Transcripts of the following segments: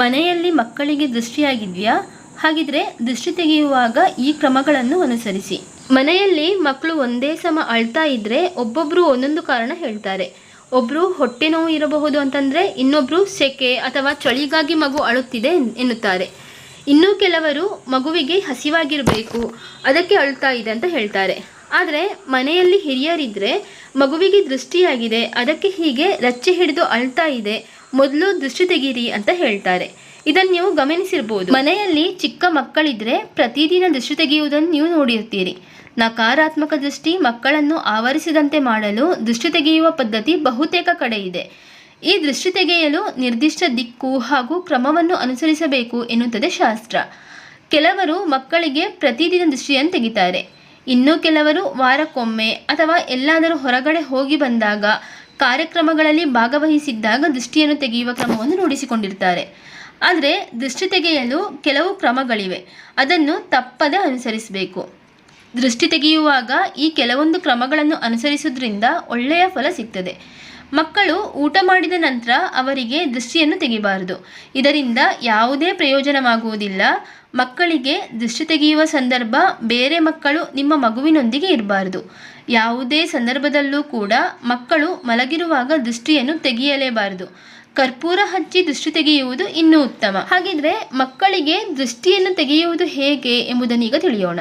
ಮನೆಯಲ್ಲಿ ಮಕ್ಕಳಿಗೆ ದೃಷ್ಟಿಯಾಗಿದೆಯಾ? ಹಾಗಿದ್ರೆ ದೃಷ್ಟಿ ತೆಗೆಯುವಾಗ ಈ ಕ್ರಮಗಳನ್ನು ಅನುಸರಿಸಿ. ಮನೆಯಲ್ಲಿ ಮಕ್ಕಳು ಒಂದೇ ಸಮ ಅಳ್ತಾ ಇದ್ರೆ ಒಬ್ಬೊಬ್ರು ಒಂದೊಂದು ಕಾರಣ ಹೇಳ್ತಾರೆ. ಒಬ್ರು ಹೊಟ್ಟೆ ನೋವು ಇರಬಹುದು ಅಂತಂದ್ರೆ ಇನ್ನೊಬ್ರು ಸೆಕೆ ಅಥವಾ ಚಳಿಗಾಗಿ ಮಗು ಅಳುತ್ತಿದೆ ಎನ್ನುತ್ತಾರೆ. ಇನ್ನೂ ಕೆಲವರು ಮಗುವಿಗೆ ಹಸಿವಾಗಿರಬೇಕು, ಅದಕ್ಕೆ ಅಳ್ತಾ ಇದೆ ಅಂತ ಹೇಳ್ತಾರೆ. ಆದರೆ ಮನೆಯಲ್ಲಿ ಹಿರಿಯರಿದ್ರೆ ಮಗುವಿಗೆ ದೃಷ್ಟಿಯಾಗಿದೆ, ಅದಕ್ಕೆ ಹೀಗೆ ರಚ್ಚೆ ಹಿಡಿದು ಅಳ್ತಾ ಇದೆ ಮೊದಲು ದೃಷ್ಟಿ ತೆಗೀರಿ ಅಂತ ಹೇಳ್ತಾರೆ. ಇದನ್ನು ನೀವು ಗಮನಿಸಿರ್ಬೋದು. ಮನೆಯಲ್ಲಿ ಚಿಕ್ಕ ಮಕ್ಕಳಿದ್ರೆ ಪ್ರತಿದಿನ ದೃಷ್ಟಿ ತೆಗೆಯುವುದನ್ನು ನೀವು ನೋಡಿರ್ತೀರಿ. ನಕಾರಾತ್ಮಕ ದೃಷ್ಟಿ ಮಕ್ಕಳನ್ನು ಆವರಿಸಿದಂತೆ ಮಾಡಲು ದೃಷ್ಟಿ ತೆಗೆಯುವ ಪದ್ಧತಿ ಬಹುತೇಕ ಕಡೆ ಇದೆ. ಈ ದೃಷ್ಟಿ ತೆಗೆಯಲು ನಿರ್ದಿಷ್ಟ ದಿಕ್ಕು ಹಾಗೂ ಕ್ರಮವನ್ನು ಅನುಸರಿಸಬೇಕು ಎನ್ನುತ್ತದೆ ಶಾಸ್ತ್ರ. ಕೆಲವರು ಮಕ್ಕಳಿಗೆ ಪ್ರತಿದಿನ ದೃಷ್ಟಿಯನ್ನು ತೆಗಿತಾರೆ. ಇನ್ನು ಕೆಲವರು ವಾರಕ್ಕೊಮ್ಮೆ ಅಥವಾ ಎಲ್ಲಾದರೂ ಹೊರಗಡೆ ಹೋಗಿ ಬಂದಾಗ ಕಾರ್ಯಕ್ರಮಗಳಲ್ಲಿ ಭಾಗವಹಿಸಿದ್ದಾಗ ದೃಷ್ಟಿಯನ್ನು ತೆಗೆಯುವ ಕ್ರಮವನ್ನು ರೂಢಿಸಿಕೊಂಡಿರ್ತಾರೆ. ಆದರೆ ದೃಷ್ಟಿ ತೆಗೆಯಲು ಕೆಲವು ಕ್ರಮಗಳಿವೆ. ಅದನ್ನು ತಪ್ಪದೆ ಅನುಸರಿಸಬೇಕು. ದೃಷ್ಟಿ ತೆಗೆಯುವಾಗ ಈ ಕೆಲವೊಂದು ಕ್ರಮಗಳನ್ನು ಅನುಸರಿಸುವುದರಿಂದ ಒಳ್ಳೆಯ ಫಲ ಸಿಗ್ತದೆ. ಮಕ್ಕಳು ಊಟ ಮಾಡಿದ ನಂತರ ಅವರಿಗೆ ದೃಷ್ಟಿಯನ್ನು ತೆಗಿಬಾರದು. ಇದರಿಂದ ಯಾವುದೇ ಪ್ರಯೋಜನವಾಗುವುದಿಲ್ಲ. ಮಕ್ಕಳಿಗೆ ದೃಷ್ಟಿ ತೆಗೆಯುವ ಸಂದರ್ಭ ಬೇರೆ ಮಕ್ಕಳು ನಿಮ್ಮ ಮಗುವಿನೊಂದಿಗೆ ಇರಬಾರದು. ಯಾವುದೇ ಸಂದರ್ಭದಲ್ಲೂ ಕೂಡ ಮಕ್ಕಳು ಮಲಗಿರುವಾಗ ದೃಷ್ಟಿಯನ್ನು ತೆಗೆಯಲೇಬಾರದು. ಕರ್ಪೂರ ಹಚ್ಚಿ ದೃಷ್ಟಿ ತೆಗೆಯುವುದು ಇನ್ನೂ ಉತ್ತಮ. ಹಾಗಿದ್ರೆ ಮಕ್ಕಳಿಗೆ ದೃಷ್ಟಿಯನ್ನು ತೆಗೆಯುವುದು ಹೇಗೆ ಎಂಬುದನ್ನು ಈಗ ತಿಳಿಯೋಣ.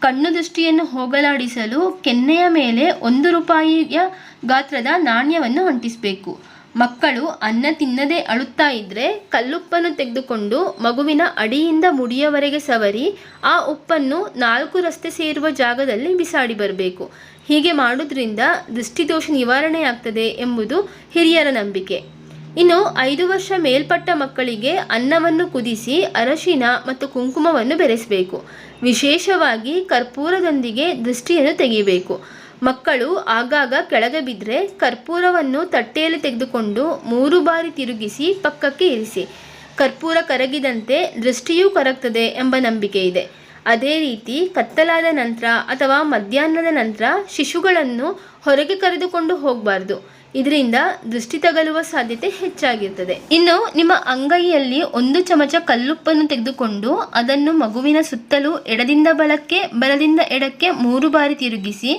ಕಣ್ಣು ದೃಷ್ಟಿಯನ್ನು ಹೋಗಲಾಡಿಸಲು ಕೆನ್ನೆಯ ಮೇಲೆ ಒಂದು ರೂಪಾಯಿಯ ಗಾತ್ರದ ನಾಣ್ಯವನ್ನು ಅಂಟಿಸಬೇಕು. ಮಕ್ಕಳು ಅನ್ನ ತಿನ್ನದೆ ಅಳುತ್ತಾ ಇದ್ದರೆ ಕಲ್ಲುಪ್ಪನ್ನು ತೆಗೆದುಕೊಂಡು ಮಗುವಿನ ಅಡಿಯಿಂದ ಮುಡಿಯವರೆಗೆ ಸವರಿ ಆ ಉಪ್ಪನ್ನು ನಾಲ್ಕು ರಸ್ತೆ ಸೇರುವ ಜಾಗದಲ್ಲಿ ಬಿಸಾಡಿ ಬರಬೇಕು. ಹೀಗೆ ಮಾಡೋದ್ರಿಂದ ದೃಷ್ಟಿದೋಷ ನಿವಾರಣೆಯಾಗ್ತದೆ ಎಂಬುದು ಹಿರಿಯರ ನಂಬಿಕೆ. ಇನ್ನು ಐದು ವರ್ಷ ಮೇಲ್ಪಟ್ಟ ಮಕ್ಕಳಿಗೆ ಅನ್ನವನ್ನು ಕುದಿಸಿ ಅರಶಿನ ಮತ್ತು ಕುಂಕುಮವನ್ನು ಬೆರೆಸಬೇಕು. ವಿಶೇಷವಾಗಿ ಕರ್ಪೂರದೊಂದಿಗೆ ದೃಷ್ಟಿಯನ್ನು ತೆಗೆಯಬೇಕು ಮಕ್ಕಳು ಆಗಾಗ ಕೆಳಗೆ ಬಿದ್ದರೆ ಕರ್ಪೂರವನ್ನು ತಟ್ಟೆಯಲ್ಲಿ ತೆಗೆದುಕೊಂಡು ಮೂರು ಬಾರಿ ತಿರುಗಿಸಿ ಪಕ್ಕಕ್ಕೆ ಇರಿಸಿ. ಕರ್ಪೂರ ಕರಗಿದಂತೆ ದೃಷ್ಟಿಯೂ ಕರಗ್ತದೆ ಎಂಬ ನಂಬಿಕೆ ಇದೆ. ಅದೇ ರೀತಿ ಕತ್ತಲಾದ ನಂತರ ಅಥವಾ ಮಧ್ಯಾಹ್ನದ ನಂತರ ಶಿಶುಗಳನ್ನು ಹೊರಗೆ ಕರೆದುಕೊಂಡು ಹೋಗಬಾರ್ದು. ಇದರಿಂದ ದೃಷ್ಟಿ ತಗಲುವ ಸಾಧ್ಯತೆ ಹೆಚ್ಚಾಗಿರ್ತದೆ. ಇನ್ನು ನಿಮ್ಮ ಅಂಗೈಯಲ್ಲಿ ಒಂದು ಚಮಚ ಕಲ್ಲುಪ್ಪನ್ನು ತೆಗೆದುಕೊಂಡು ಅದನ್ನು ಮಗುವಿನ ಸುತ್ತಲೂ ಎಡದಿಂದ ಬಲಕ್ಕೆ, ಬಲದಿಂದ ಎಡಕ್ಕೆ ಮೂರು ಬಾರಿ ತಿರುಗಿಸಿ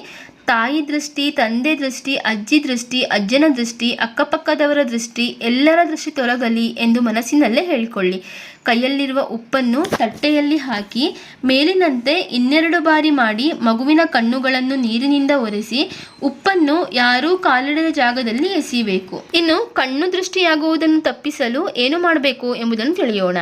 ತಾಯಿ ದೃಷ್ಟಿ, ತಂದೆ ದೃಷ್ಟಿ, ಅಜ್ಜಿ ದೃಷ್ಟಿ, ಅಜ್ಜನ ದೃಷ್ಟಿ, ಅಕ್ಕಪಕ್ಕದವರ ದೃಷ್ಟಿ, ಎಲ್ಲರ ದೃಷ್ಟಿ ತೊಲಗಲಿ ಎಂದು ಮನಸ್ಸಿನಲ್ಲೇ ಹೇಳಿಕೊಳ್ಳಿ. ಕೈಯಲ್ಲಿರುವ ಉಪ್ಪನ್ನು ತಟ್ಟೆಯಲ್ಲಿ ಹಾಕಿ, ಮೇಲಿನಂತೆ ಇನ್ನೆರಡು ಬಾರಿ ಮಾಡಿ, ಮಗುವಿನ ಕಣ್ಣುಗಳನ್ನು ನೀರಿನಿಂದ ಒರೆಸಿ, ಉಪ್ಪನ್ನು ಯಾರೂ ಕಾಲಿಡದ ಜಾಗದಲ್ಲಿ ಎಸೆಯಬೇಕು ಇನ್ನು ಕಣ್ಣು ದೃಷ್ಟಿಯಾಗುವುದನ್ನು ತಪ್ಪಿಸಲು ಏನು ಮಾಡಬೇಕು ಎಂಬುದನ್ನು ತಿಳಿಯೋಣ.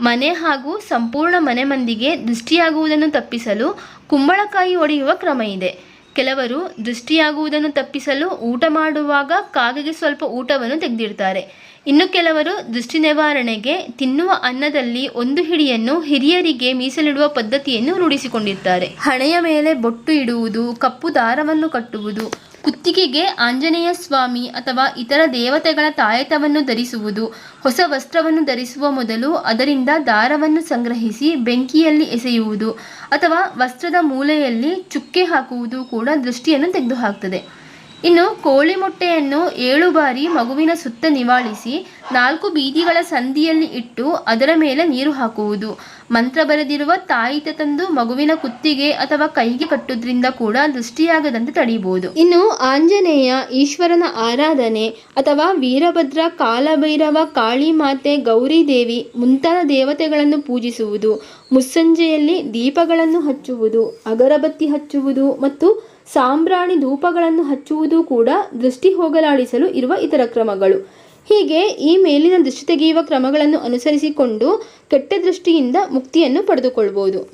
ಮನೆ ಹಾಗೂ ಸಂಪೂರ್ಣ ಮನೆ ಮಂದಿಗೆ ದೃಷ್ಟಿಯಾಗುವುದನ್ನು ತಪ್ಪಿಸಲು ಕುಂಬಳಕಾಯಿ ಒಡೆಯುವ ಕ್ರಮ ಇದೆ. ಕೆಲವರು ದೃಷ್ಟಿಯಾಗುವುದನ್ನು ತಪ್ಪಿಸಲು ಊಟ ಮಾಡುವಾಗ ಕಾಗೆಗೆ ಸ್ವಲ್ಪ ಊಟವನ್ನು ತೆಗೆದಿಡ್ತಾರೆ. ಇನ್ನು ಕೆಲವರು ದೃಷ್ಟಿ ನಿವಾರಣೆಗೆ ತಿನ್ನುವ ಅನ್ನದಲ್ಲಿ ಒಂದು ಹಿಡಿಯನ್ನು ಹಿರಿಯರಿಗೆ ಮೀಸಲಿಡುವ ಪದ್ಧತಿಯನ್ನು ರೂಢಿಸಿಕೊಂಡಿರ್ತಾರೆ ಹಣೆಯ ಮೇಲೆ ಬೊಟ್ಟು ಇಡುವುದು, ಕಪ್ಪು ದಾರವನ್ನು ಕಟ್ಟುವುದು ಕುತ್ತಿಗೆಗೆ ಆಂಜನೇಯ ಸ್ವಾಮಿ ಅಥವಾ ಇತರ ದೇವತೆಗಳ ತಾಯತವನ್ನು ಧರಿಸುವುದು, ಹೊಸ ವಸ್ತ್ರವನ್ನು ಧರಿಸುವ ಮೊದಲು ಅದರಿಂದ ದಾರವನ್ನು ಸಂಗ್ರಹಿಸಿ ಬೆಂಕಿಯಲ್ಲಿ ಎಸೆಯುವುದು ಅಥವಾ ವಸ್ತ್ರದ ಮೂಲೆಯಲ್ಲಿ ಚುಕ್ಕೆ ಹಾಕುವುದು ಕೂಡ ದೃಷ್ಟಿಯನ್ನು ತೆಗೆದುಹಾಕ್ತದೆ. ಇನ್ನು ಕೋಳಿ ಮೊಟ್ಟೆಯನ್ನು ಏಳು ಬಾರಿ ಮಗುವಿನ ಸುತ್ತ ನಿವಾಳಿಸಿ ನಾಲ್ಕು ಬೀದಿಗಳ ಸಂದಿಯಲ್ಲಿ ಇಟ್ಟು ಅದರ ಮೇಲೆ ನೀರು ಹಾಕುವುದು. ಮಂತ್ರ ಬರೆದಿರುವ ತಾಯಿತ ತಂದು ಮಗುವಿನ ಕುತ್ತಿಗೆ ಅಥವಾ ಕೈಗೆ ಕಟ್ಟುವುದರಿಂದ ಕೂಡ ದೃಷ್ಟಿಯಾಗದಂತೆ ತಡೆಯಬಹುದು ಇನ್ನು ಆಂಜನೇಯ ಈಶ್ವರನ ಆರಾಧನೆ ಅಥವಾ ವೀರಭದ್ರ ಕಾಲಭೈರವ ಕಾಳಿ ಮಾತೆ ಗೌರಿ ದೇವಿ ಮುಂತಾದ ದೇವತೆಗಳನ್ನು ಪೂಜಿಸುವುದು. ಮುಸ್ಸಂಜೆಯಲ್ಲಿ ದೀಪಗಳನ್ನು ಹಚ್ಚುವುದು, ಅಗರಬತ್ತಿ ಹಚ್ಚುವುದು ಮತ್ತು ಸಾಂಬ್ರಾಣಿ ಧೂಪಗಳನ್ನು ಹಚ್ಚುವುದು ಕೂಡ ದೃಷ್ಟಿ ಹೋಗಲಾಡಿಸಲು ಇರುವ ಇತರ ಕ್ರಮಗಳು. ಹೀಗೆ ಈ ಮೇಲಿನ ದೃಷ್ಟಿ ತೆಗೆಯುವ ಕ್ರಮಗಳನ್ನು ಅನುಸರಿಸಿಕೊಂಡು ಕೆಟ್ಟ ದೃಷ್ಟಿಯಿಂದ ಮುಕ್ತಿಯನ್ನು ಪಡೆದುಕೊಳ್ಬೋದು.